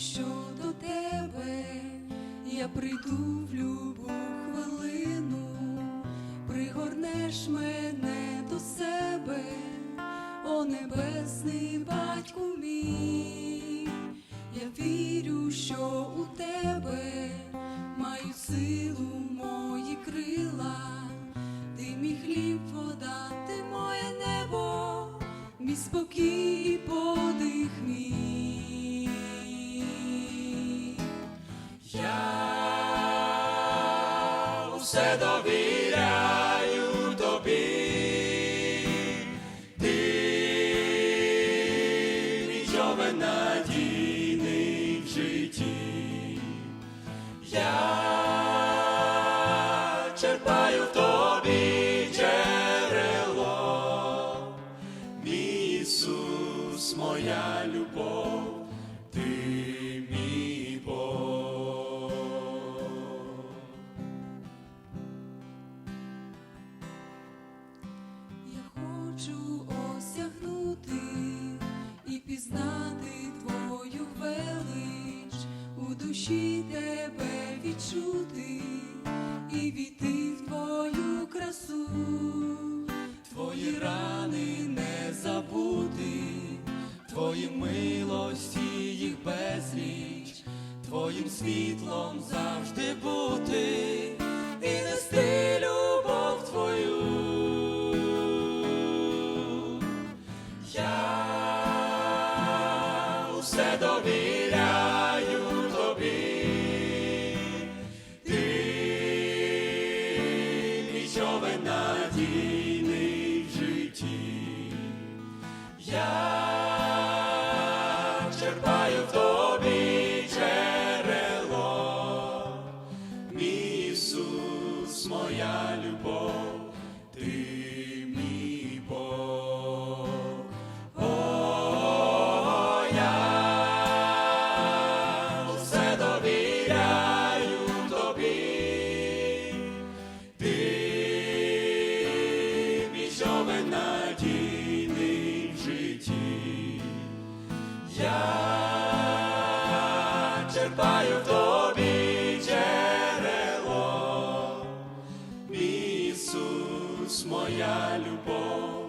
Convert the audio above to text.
що до тебе. Я прийду в любу хвилину, пригорнеш мене до себе, о небесний батьку мій, я вірю, що у тебе мають силу мої крила, ти мій хліб, вода, ти моє небо, мій спокій і подих мій. Я усе довіряю тобі, ти мій човен надійний в житті. Я черпаю душі тебе відчути і війти в твою красу, твої рани не забути, твої милості їх безліч, твоїм світлом завжди бути і нести любов твою. Я усе довіряю черпаю в тобі джерело, Ісус, моя любов, черпаю тобі джерело, Ісус, моя любов.